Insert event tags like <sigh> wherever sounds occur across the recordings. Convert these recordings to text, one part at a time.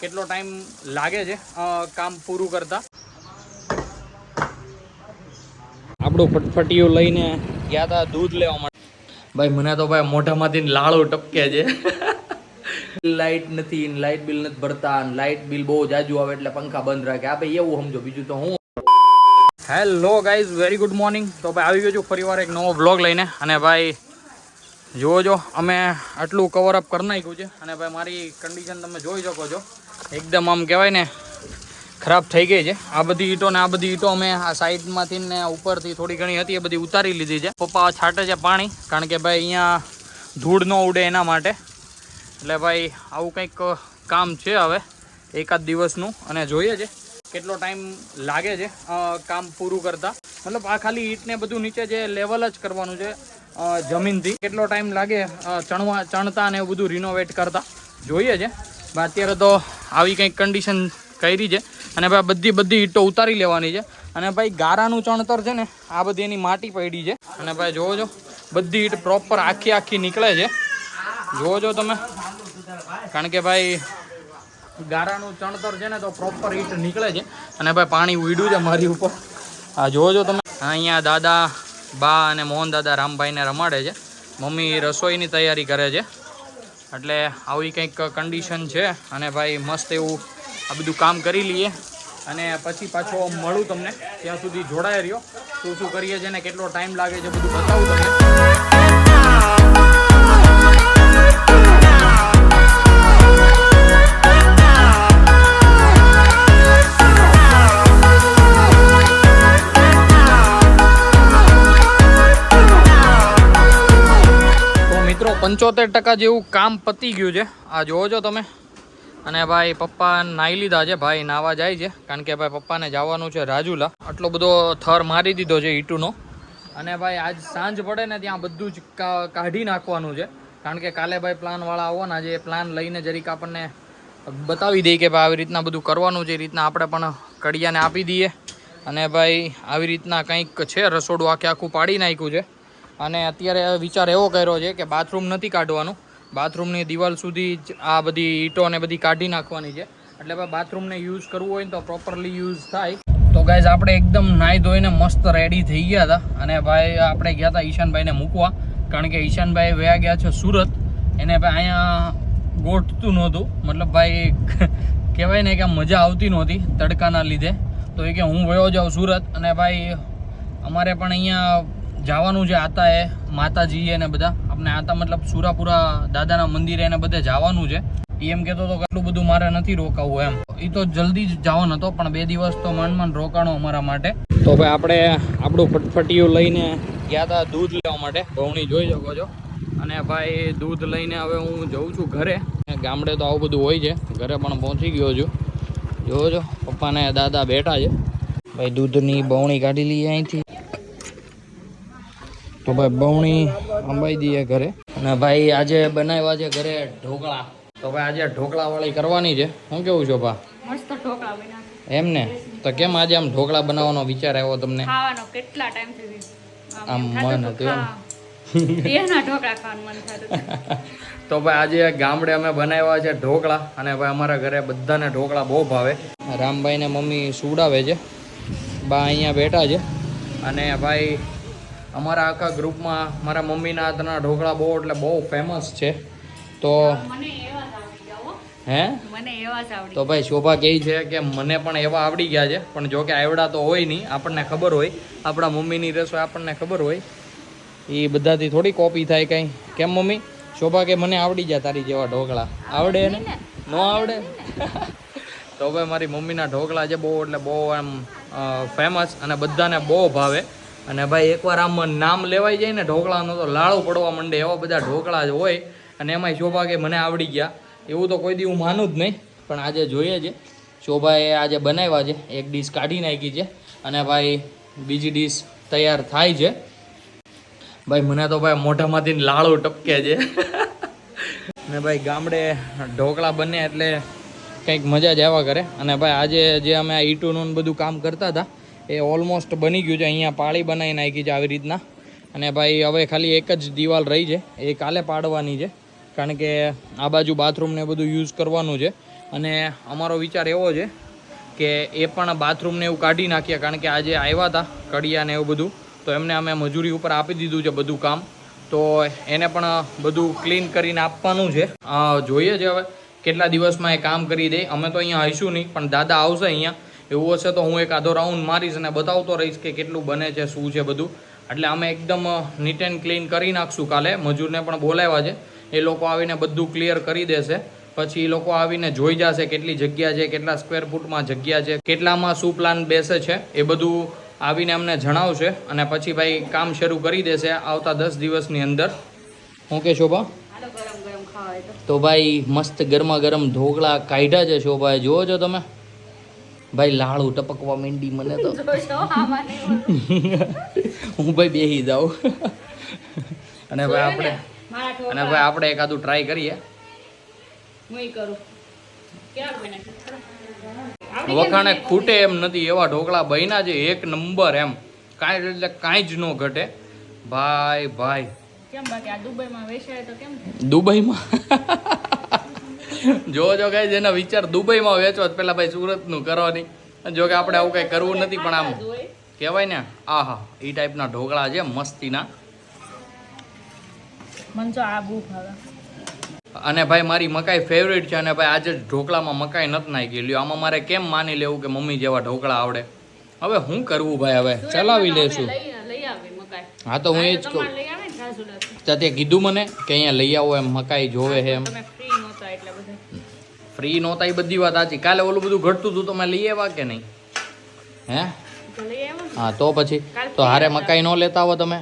કેટલો ટાઈમ લાગે છે કામ પૂરું કરતા? આપણું ફટફટીયું લઈને ગયા હતા દૂધ લેવા માટે. ભાઈ, મને તો ભાઈ મોઢામાંથી લાળો ટપકે છે. લાઇટ નથી લાઇટ બિલ નથી ભરતા લાઇટ બિલ બહુ જાજુ આવે એટલે પંખા બંધ રાખે. આ ભાઈ એવું સમજો, બીજું તો હું hello guys very good morning તો ભાઈ આવી ગયો છું, ફરીવાર એક નવો વ્લોગ લઈને. અને ભાઈ, જુઓ જો, અમે આટલું કવર અપ કરી નાખ્યું છે. અને ભાઈ, મારી કન્ડિશન તમે જોઈ શકો છો. એકદમ આમ કહેવાય ને, ખરાબ થઈ ગઈ છે. આ બધી ઈંટો ને આ બધી ઈંટો અમે આ સાઈડમાંથી ને ઉપરથી થોડી ઘણી હતી, એ બધી ઉતારી લીધી છે. પપ્પા છાંટે છે પાણી, કારણ કે ભાઈ અહીંયા ધૂળ ન ઉડે એના માટે. એટલે ભાઈ, આવું કંઈક કામ છે હવે, એકાદ દિવસનું. અને જોઈએ છે કેટલો ટાઈમ લાગે છે કામ પૂરું કરતાં. મતલબ આ ખાલી ઈંટને બધું નીચે જે લેવલ જ કરવાનું છે જમીનથી. કેટલો ટાઈમ લાગે ચણવા, ચણતા ને એવું બધું રિનોવેટ કરતા. જોઈએ છે. અત્યારે તો આવી કંઈક કન્ડિશન કરી છે. અને ભાઈ બધી બધી ઈંટો ઉતારી લેવાની છે. અને ભાઈ ગારાનું ચણતર છે ને, આ બધી એની માટી પડી છે. અને ભાઈ જોવો છો, બધી ઈંટ પ્રોપર આખી આખી નીકળે છે. જોવો છો તમે? કારણ કે ભાઈ ગારાનું ચણતર છે ને, તો પ્રોપર ઈટ નીકળે છે. અને ભાઈ પાણી ઉડ્યું છે મારી ઉપર. આ છો તમે? અહીંયા દાદા, બા અને મોહન દાદા રામભાઈને રમાડે છે. મમ્મી રસોઈની તૈયારી કરે છે. એટલે આવી કંઈક કન્ડિશન છે. અને ભાઈ મસ્ત એવું આ બધું કામ કરી લઈએ. અને પછી પાછો મળું તમને. ત્યાં સુધી જોડાઈ રહ્યો. શું શું કરીએ છીએ ને કેટલો ટાઈમ લાગે છે બધું બતાવું તમને. પંચોતેર ટકા જેવું કામ પતી ગયું છે. આ જોવો છો તમે. અને ભાઈ પપ્પા નાહી લીધા છે. ભાઈ નાવા જાય છે. કારણ કે ભાઈ પપ્પાને જવાનું છે રાજુલા. આટલો બધો થર મારી દીધો છે ઈટુનો. અને ભાઈ આજ સાંજ પડે ને ત્યાં બધું જ કાઢી નાખવાનું છે. કારણ કે કાલે ભાઈ પ્લાનવાળા આવવાના છે એ પ્લાન લઈને જરીક આપણને બતાવી દઈએ કે ભાઈ આવી રીતના બધું કરવાનું છે. એ રીતના આપણે પણ કડિયાને આપી દઈએ. અને ભાઈ આવી રીતના કંઈક છે રસોડું. આખે આખું પાડી નાખ્યું છે. અને અત્યારે વિચાર એવો કર્યો છે કે બાથરૂમ નથી કાઢવાનું. બાથરૂમની દિવાલ સુધી જ આ બધી ઈંટો ને બધી કાઢી નાખવાની છે. એટલે બાથરૂમને યુઝ કરવું હોય તો પ્રોપરલી યુઝ થાય. તો ગાઈઝ આપણે એકદમ નાહી ધોઈને મસ્ત રેડી થઈ ગયા હતા. અને ભાઈ, આપણે ગયા હતા ઈશાનભાઈને મૂકવા. કારણ કે ઈશાનભાઈ વયા ગયા છે સુરત. એને ભાઈ અહીંયા ગોઠતું નહોતું. મતલબ ભાઈ, <laughs> કહેવાય ને કે મજા આવતી નહોતી તડકાના લીધે. તો એ કે હું વયો જાઉં સુરત. અને ભાઈ, અમારે પણ અહીંયા જવાનું છે આતા એ માતાજી એને બધા. આપણે આતા મતલબ સુરાપુરા દાદાના મંદિરે એને બધે જવાનું છે. એ એમ કહેતો હતો કે આટલું બધું મારે નથી રોકાવું એમ. એ તો જલ્દી જ જવાનો હતો, પણ બે દિવસ તો માંડ માંડ રોકાણો અમારા માટે. તો ભાઈ આપણે આપણું ફટફટીયું લઈને ગયા હતા દૂધ લેવા માટે. બહુણી જોઈ શકો છો. અને ભાઈ દૂધ લઈને હવે હું જઉં છું ઘરે. ગામડે તો આવું બધું હોય છે. ઘરે પણ પહોંચી ગયો છું. જોવો છો, પપ્પાને દાદા બેઠા છે. ભાઈ દૂધની બવણી કાઢી લઈએ અહીંથી. તો ભાઈ બવણી અંબાઈ દઈએ ઘરે. અને ભાઈ આજે બનાવ્યા છે ઘરે ઢોકળા. તો ભાઈ આજે ઢોકળા વાળી કરવાની છે. હું કેવું છો ભા? મસ્ત ઢોકળા બન્યા એમ ને? તો કેમ આજે આમ ઢોકળા બનાવવાનો વિચાર આવ્યો તમને? ખાવાનો કેટલા ટાઈમથી આમ મન હતું એમ? એના ઢોકળા ખાવાનું મન થતું <laughs> તો ભાઈ આજે ગામડે અમે બનાવ્યા છે ઢોકળા. અને ભાઈ અમારા ઘરે બધાને ઢોકળા બહુ ભાવે. રામભાઈને મમ્મી સુવડાવે છે. બા અહીંયા બેઠા છે. અને ભાઈ અમારા આખા ગ્રુપમાં મારા મમ્મીના હાથના ઢોકળા બહુ એટલે બહુ ફેમસ છે. તો હો. હે? મને એવા તો ભાઈ શોભા કહે છે કે મને પણ એવા આવડી ગયા છે પણ જો કે આવડા તો હોય નહીં આપણને ખબર હોય. આપણા મમ્મીની રસોઈ આપણને ખબર હોય. એ બધાથી થોડી કોપી થાય કંઈ. કેમ મમ્મી? શોભા કે મને આવડી જાય તારી જેવા ઢોકળા. આવડે ને? ન આવડે <laughs> તો ભાઈ મારી મમ્મીના ઢોકળા છે બહુ એટલે બહુ આમ ફેમસ અને બધાને બહુ ભાવે. અને ભાઈ એકવાર આમ નામ લેવાઈ જાય ને, ઢોકળાનો તો લાળો પડવા માંડે એવા બધા ઢોકળા જ હોય. અને એમાંય શોભા કે મને આવડી ગયા. એવું તો કોઈ દી હું માનું જ નહીં, પણ આજે જોઈએ છે. શોભાએ આજે બનાવ્યા છે. એક ડીશ કાઢી નાખી છે અને ભાઈ બીજી ડીશ તૈયાર થાય છે. ભાઈ મને તો ભાઈ મોઢામાંથી લાળો ટપકે છે. <laughs> ને ભાઈ ગામડે ઢોકળા બને એટલે કંઈક મજા જ આવ્યા કરે. અને ભાઈ આજે જે અમે આ ઈટુનું બધું કામ કરતા હતા એ ઓલમોસ્ટ બની ગયું છે. અહીંયા પાળી બનાવી નાખી છે આવી રીતના. અને ભાઈ, હવે ખાલી એક જ દિવાલ રહી છે. એ કાલે પાડવાની છે. કારણ કે આ બાજુ બાથરૂમને બધું યુઝ કરવાનું છે. અને અમારો વિચાર એવો છે કે એ પણ બાથરૂમને એવું કાઢી નાખીએ કારણ કે આજે આવ્યા હતા કડિયા ને એવું બધું. તો એમને અમે મજૂરી ઉપર આપી દીધું છે બધું કામ. તો એને પણ બધું ક્લીન કરીને આપવાનું છે. જોઈએ છે હવે કેટલા દિવસમાં એ કામ કરી દે. અમે તો અહીંયા આવીશું નહીં, પણ દાદા આવશે અહીંયા. એવું હશે તો હું એક આધો રાઉન્ડ મારીશ અને બતાવતો રહીશ કે કેટલું બને છે શું છે બધું. એટલે અમે એકદમ નીટ એન્ડ ક્લીન કરી નાખશું કાલે. મજૂરને પણ બોલાવ્યા છે. એ લોકો આવીને બધું ક્લિયર કરી દેશે. પછી એ લોકો આવીને જોઈ જશે કેટલી જગ્યા છે કેટલા સ્ક્વેર ફૂટમાં જગ્યા છે કેટલામાં શું પ્લાન બેસે છે એ બધું આવીને અમને જણાવશે. અને પછી ભાઈ કામ શરૂ કરી દેશે આવતા દસ દિવસની અંદર. હું કે શોભા? તો ભાઈ મસ્ત ગરમા ગરમ ઢોકળા કાઢ્યા છે શોભાએ. જુઓ છો તમે? ભાઈ લાળું ટપકવા માંડી મને તો. હું ભાઈ બેહી જાઉં. અને ભાઈ આપણે અને ભાઈ આપણે એકાદું ટ્રાય કરીએ. વખાણે ખૂટે એમ નથી એવા ઢોકળા બન્યા છે એક નંબર એમ. કાંઈ એટલે કાંઈ જ ન ઘટે. ભાઈ ભાઈ. કેમ બાકી આ દુબઈમાં વેચાય તો કેમ? દુબઈમાં? જો જો કઈ જેના વિચાર દુબઈમાં વેચો પેલા ભાઈ સુરતનું કરવાની. જો કે આપણે આવું કઈ કરવું નથી પણ આમ કેવાય. કહેવાય ને આહા એ ટાઈપના ઢોકળા છે મસ્તીના. આ અને ભાઈ મારી મકાઈ ફેવરેટ છે અને ભાઈ આજે ઢોકળામાં મકાઈ નથી નાખી. લ્યો આમાં મારે કેમ માની લેવું કે મમ્મી જેવા ઢોકળા આવડે? હવે શું કરવું ભાઈ હવે? ચલાવી લેશું. હા તો હું એ જ કહું. ને તે કીધું મને કે અહીંયા લઈ આવો એમ મકાઈ જોવે છે એમ. ફ્રી નહોતા એ બધી વાત સાચી. કાલે ઓલું બધું ઘટતું હતું તો મેં લઈ આવ્યા કે નહીં? હે? હા તો પછી? તો હારે મકાઈ ન લેતા હો તમે?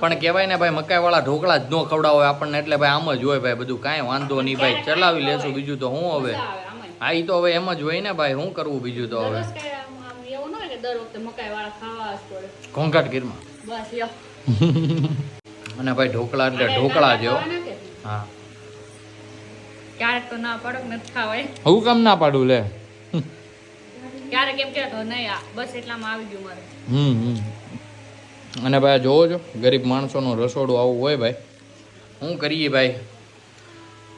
પણ કહેવાય ને ભાઈ મકાઈ વાળા ઢોકળા જ ન ખવડાવો આપણને એટલે ભાઈ આમ જ હોય ભાઈ બધું. કાંઈ વાંધો નહીં ભાઈ ચલાવી લેશું બીજું તો હું હવે. હા એ તો હવે એમ જ હોય ને ભાઈ શું કરવું બીજું તો હવે? ઘોંઘાટ ગીરમાં <laughs> અને ભાઈ ઢોકળા એટલે ઢોકળા જેવો. હા. ક્યારેક તો ના પાડો નથી ખાવાય. હું કામ ના પાડું લે. ક્યારેક એમ કે તો નહીં આ બસ એટલામાં આવી ગયું મારે. હમ હમ. અને ભાઈ જોવો છો ગરીબ માણસોનું રસોડું આવું હોય ભાઈ. શું કરીએ ભાઈ?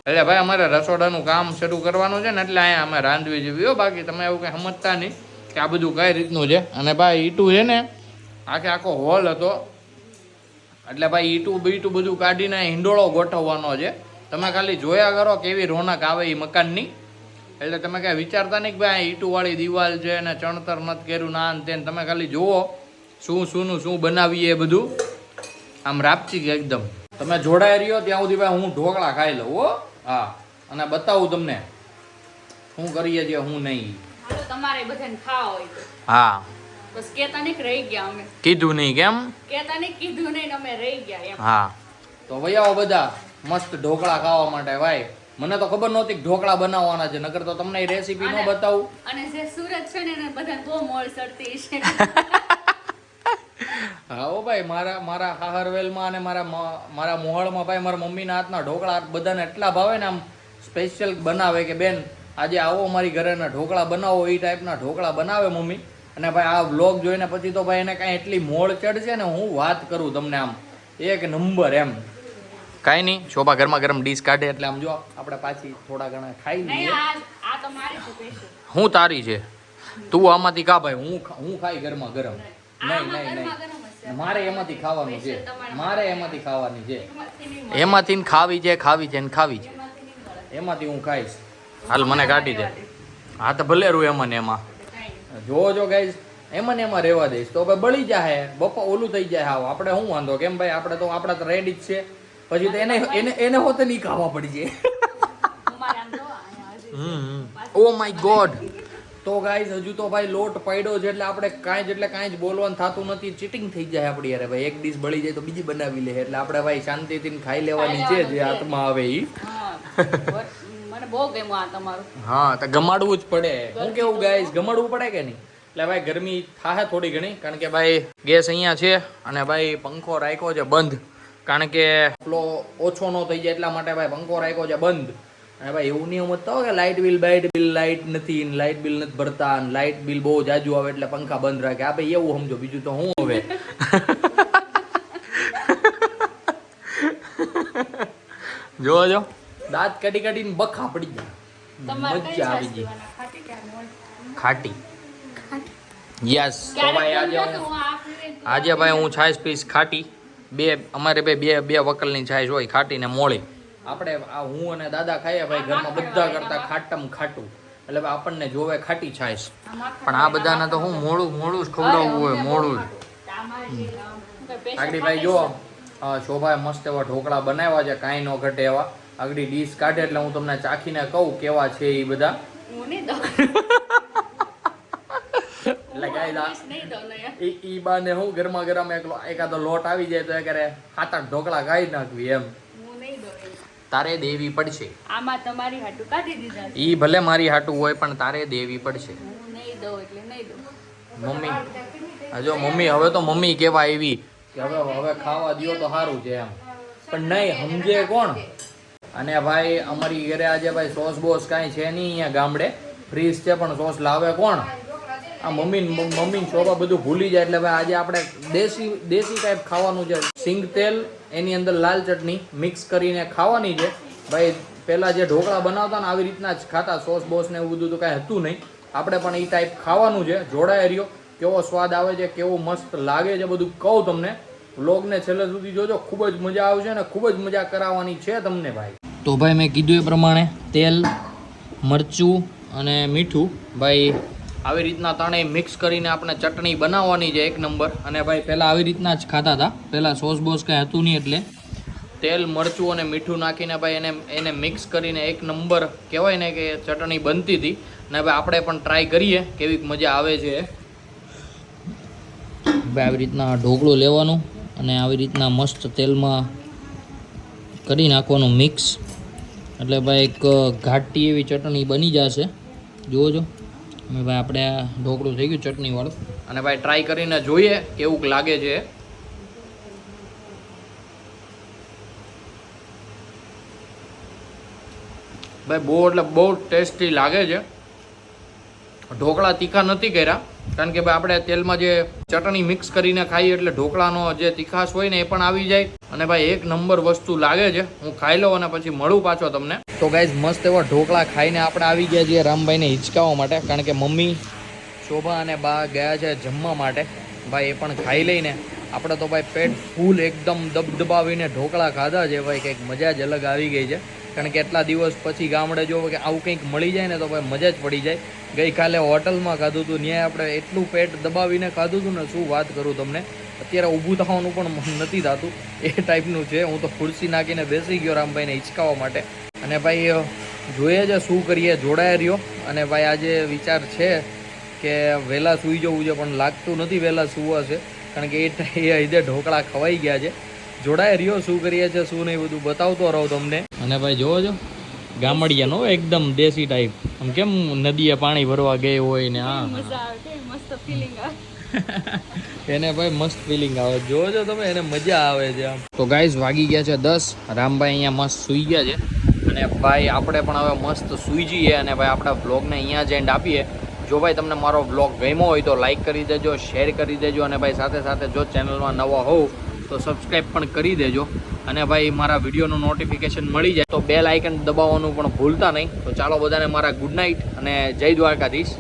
એટલે ભાઈ અમારે રસોડાનું કામ શરૂ કરવાનું છે ને એટલે અહીંયા અમે રાંધવી જેવી. હો બાકી તમે એવું કંઈ સમજતા નહીં કે આ બધું કઈ રીતનું છે. અને ભાઈ ઈટું છે ને આખે આખો હોલ હતો. એટલે ભાઈ ઈટું બીટું બધું કાઢીને હિંડોળો ગોઠવવાનો છે. તમે ખાલી જોયા કરો કેવી રોનક આવે એ મકાનની. એટલે તમે કાંઈ વિચારતા નહીં કે ભાઈ ઈટુવાળી દિવાલ છે ને ચણતર નથી કર્યું ના ને તેને. તમે ખાલી જુઓ શું શુંનું શું બનાવીએ એ બધું. આમ રાપચી કે એકદમ. તમે જોડાઈ રહ્યો ત્યાં સુધી ભાઈ હું ઢોકળા ખાઈ લઉં હો. હા. અને બતાવું તમને. શું કરીએ છીએ હું નહીં તમારે બધાને ખાવા હોય હા. બસ કેતા નહીં રહી ગયા અમે. કીધું નહીં કેમ? કેતા નહીં કીધું નહીં અમે રહી ગયા એમ. હા. તો વૈયાઓ બધા મસ્ત ઢોકળા ખાવા માટે ભાઈ. મને તો ખબર નહોતી કે ઢોકળા બનાવવાના છે નકર તો તમને એ રેસીપી ન બતાવું. અને જે સુરત છે ને એને બધાને બહુ મોળ ચડતી છે. <laughs> હા ઓ ભાઈ મારા મારા હાહરવેલમાં અને મારા મારા મોહળમાં ભાઈ મારા મમ્મીના હાથના ઢોકળા બધાને એટલા ભાવે ને આમ સ્પેશિયલ બનાવે કે બેન આજે આવો મારી ઘરેના ઢોકળા બનાવો. એ ટાઈપના ઢોકળા બનાવે મમ્મી. અને ભાઈ આ વ્લોગ જોઈને પછી તો ભાઈ એને કાંઈ એટલી મોળ ચડશે ને હું વાત કરું તમને આમ. એક નંબર એમ. કાંઈ નહીં શોભા ગરમા ગરમ ડીશ કાઢે એટલે આમ જો આપણે પાછી થોડા ઘણા ખાઈ લઈએ. હું તારી છે. તું આમાંથી કા ભાઈ હું હું ખાઈ ગરમા ગરમ. નહીં નહીં નહીં. મારે એમાંથી ખાવાનું છે. મારે એમાંથી ખાવાની છે. એમાંથી ખાવી છે ખાવી છે ને ખાવી છે. એમાંથી હું ખાઈશ. હાલ મને કાઢી દે. હા તો ભલે રૂ એમાં. ને એમાં. જો ગાઈઝ એમાં ને એમાં રહેવા દઈશ. તો ભાઈ બળી જાય બપો ઓલું થઈ જાય હાવ. આપણે શું વાંધો? કેમ ભાઈ? આપણે તો આપણા તો રેડી જ છે. પછી તો એને એને એને હોતે નહીં ખાવા પડી જાય અમારે આમ જો અહીંયા હજી ઓ માય ગોડ તો ગાઈઝ હજુ તો ભાઈ લોટ પડ્યો છે એટલે આપણે કાંઈ જ એટલે કાંઈ જ બોલવાનું થતું નથી. ચીટિંગ થઈ જાય આપણી અરે ભાઈ. એક ડીશ બળી જાય તો બીજી બનાવી લે. એટલે આપણે ભાઈ શાંતિથી ખાઈ લેવાની છે જે હાથમાં આવે એ હા. બટ મને બહુ ગમ્યું આ તમારું. હા તો ગમાડવું જ પડે. હું કેવું ગાઈઝ ગમાડવું પડે કે નહીં? એટલે ભાઈ ગરમી થાય થોડી ઘણી કારણ કે ભાઈ ગેસ અહીંયા છે અને ભાઈ પંખો રાખ્યો છે બંધ. કારણ કે ફ્લો ઓછો ન થઈ જાય એટલા માટે ભાઈ પંખો રાખ્યો છે બંધ. અને ભાઈ એવું નહીં સમજતા કે લાઇટ બિલ બાઇટ બિલ લાઇટ નથી લાઇટ બિલ નથી ભરતા લાઇટ બિલ બહુ જાજુ આવે એટલે પંખા બંધ રાખે. આ ભાઈ એવું સમજો બીજું તો હું હવે? જોવો જો દાંત કાઢી કાઢીને બખા પડી જાય મજા આવી જાય ગઈ. ખાટી યસ. તો ભાઈ આજે હું આજે ભાઈ હું છાશ પીસ ખાટી. બે અમારે બે બે બે વકલની છાશ હોય ખાટીને મોળી. આપણે આ હું અને દાદા ખાઈએ ભાઈ ઘરમાં બધા કરતા ખાટમ ખાટું. એટલે ભાઈ આપણને જોવે ખાટી છાશ પણ આ બધાને તો હું મોડું મોડું જ ખવડાવવું હોય મોડું જ. આગળ ભાઈ જો. શોભાએ મસ્ત એવા ઢોકળા બનાવ્યા છે કાંઈ ન ઘટે એવા. આગળ ડીશ કાઢે એટલે હું તમને ચાખીને કહું કેવા છે એ બધા. ઈ ઈ બાને હું ગરમા ગરમ એકલો એકાદો લોટ આવી જાય તો એ કરે સાત આઠ ઢોકળા ખાઈ નાખવી એમ. તારે દેવી પડશે. આમાં તમારી હાટુ કાઢી દીધા ઈ ભલે મારી હાટુ હોય પણ તારે દેવી પડશે. હું નહીં દઉં એટલે નહીં દઉં. મમ્મી હા જો મમ્મી હવે તો મમ્મી કેવા આવી કે હવે હવે ખાવા દિયો તો સારું છે એમ. પણ નહીં સમજે કોણ? અને ભાઈ અમારી ઘરે આજે ભાઈ સોસ બોસ કાંઈ છે નહીં અહીંયા ગામડે. ફ્રીજ છે પણ સોસ લાવે કોણ? આ મમ્મી મમ્મી શોભા બધું ભૂલી જાય એટલે ભાઈ આજે આપણે દેશી દેશી ટાઈપ ખાવાનું છે. સિંગ તેલ, એની અંદર લાલ ચટણી મિક્સ કરીને ખાવાની છે. ભાઈ, પહેલાં જે ઢોકળા બનાવતા ને આવી રીતના જ ખાતા સોસ બોસ ને એવું બધું તો કાંઈ હતું નહીં. આપણે પણ એ ટાઈપ ખાવાનું છે. જોડાય રહ્યો. કેવો સ્વાદ આવે છે, કેવો મસ્ત લાગે છે બધું કહું તમને. વ્લોગને છેલ્લે સુધી જોજો. ખૂબ જ મજા આવશે અને ખૂબ જ મજા કરાવવાની છે તમને ભાઈ. તો ભાઈ મેં કીધું એ પ્રમાણે તેલ, મરચું અને મીઠું. ભાઈ આવી રીતના ત્રણેય મિક્સ કરીને આપણે ચટણી બનાવવાની છે એક નંબર અને ભાઈ, પહેલાં આવી રીતના જ ખાતા હતા. પહેલાં સોસ બોસ કાંઈ હતું નહીં એટલે. તેલ, મરચું અને મીઠું નાખીને ભાઈ એને એને મિક્સ કરીને એક નંબર કહેવાય ને કે ચટણી બનતી હતી. ને ભાઈ આપણે પણ ટ્રાય કરીએ, કેવી મજા આવે છે. ભાઈ આવી રીતના ઢોકળું લેવાનું અને આવી રીતના મસ્ત તેલમાં કરી નાખવાનું મિક્સ એટલે ભાઈ, એક ઘાટી એવી ચટણી બની જશે. જુઓ છો. અને ભાઈ આપણે આ ઢોકળું થઈ ગયું ચટણીવાળું અને ભાઈ ટ્રાય કરીને જોઈએ કેવું લાગે છે. ભાઈ બહુ એટલે બહુ ટેસ્ટી લાગે છે. ઢોકળા તીખા નથી કર્યા, કારણ કે ભાઈ આપણે તેલમાં જે ચટણી મિક્સ કરીને ખાઈએ એટલે ઢોકળાનો જે તીખાશ હોય ને એ પણ આવી જાય. અને ભાઈ એક નંબર વસ્તુ લાગે છે. હું ખાઈ લઉં અને પછી મળું પાછો તમને. તો ગાઈઝ મસ્ત એવા ઢોકળા ખાઈને આપણે આવી ગયા છીએ રામભાઈને હિંચકાવવા માટે, કારણ કે મમ્મી શોભા અને બા ગયા છે જમવા માટે. ભાઈ, એ પણ ખાઈ લઈને. આપણે તો ભાઈ પેટ ફૂલ એકદમ દબદબાવીને ઢોકળા ખાધા છે ભાઈ, કંઈક મજા જ અલગ આવી ગઈ છે. કારણ કે એટલા દિવસ પછી ગામડે જો કે આવું કંઈક મળી જાય ને તો ભાઈ મજા જ પડી જાય. ગઈકાલે હોટલમાં ખાધું હતું ત્યાં આપણે એટલું પેટ દબાવીને ખાધું હતું ને, શું વાત કરું તમને? અત્યારે ઊભું થવાનું પણ નથી થતું. એ ટાઈપનું છે. હું તો ખુરશી નાખીને બેસી ગયો રામભાઈને હિંચકાવવા માટે. અને ભાઈ જોઈએ છે શું કરીએ જોડાય રહ્યો. અને ભાઈ આજે વિચાર છે કે વહેલા સૂઈ જવું છે પણ લાગતું નથી વહેલા સૂવા છે કારણ કે એ એ લીધે ઢોકળા ખવાઈ ગયા છે. જોડાય રહ્યો શું કરીએ છે શું નહીં બધું બતાવતો રહો તમને. અને ભાઈ જોવો છો ગામડિયાનો એકદમ દેશી ટાઈપ આમ કેમ નદીએ પાણી ભરવા ગઈ હોય ને હા. મજા મસ્ત ફિલિંગ <laughs> એને ભાઈ મસ્ત ફિલિંગ આવે. જોવો છો તમે એને મજા આવે છે આમ. તો ગાઈઝ વાગી ગયા છે દસ. રામભાઈ અહીંયા મસ્ત સૂઈ ગયા છે. અને ભાઈ, આપણે પણ હવે મસ્ત સૂઈ જઈએ અને ભાઈ આપણા બ્લોગને અહીંયા જ એન્ડ આપીએ. જો ભાઈ તમને મારો બ્લોગ ગમ્યો હોય તો લાઈક કરી દેજો શેર કરી દેજો અને ભાઈ સાથે સાથે જો ચેનલમાં નવા હોવ તો સબસ્ક્રાઈબ પણ કરી દેજો. અને ભાઈ, મારા વિડીયોનું નોટિફિકેશન મળી જાય તો બેલ આઇકન દબાવવાનું પણ ભૂલતા નહીં. તો ચાલો બધાને મારા ગુડ નાઇટ અને જય દ્વારકાધીશ.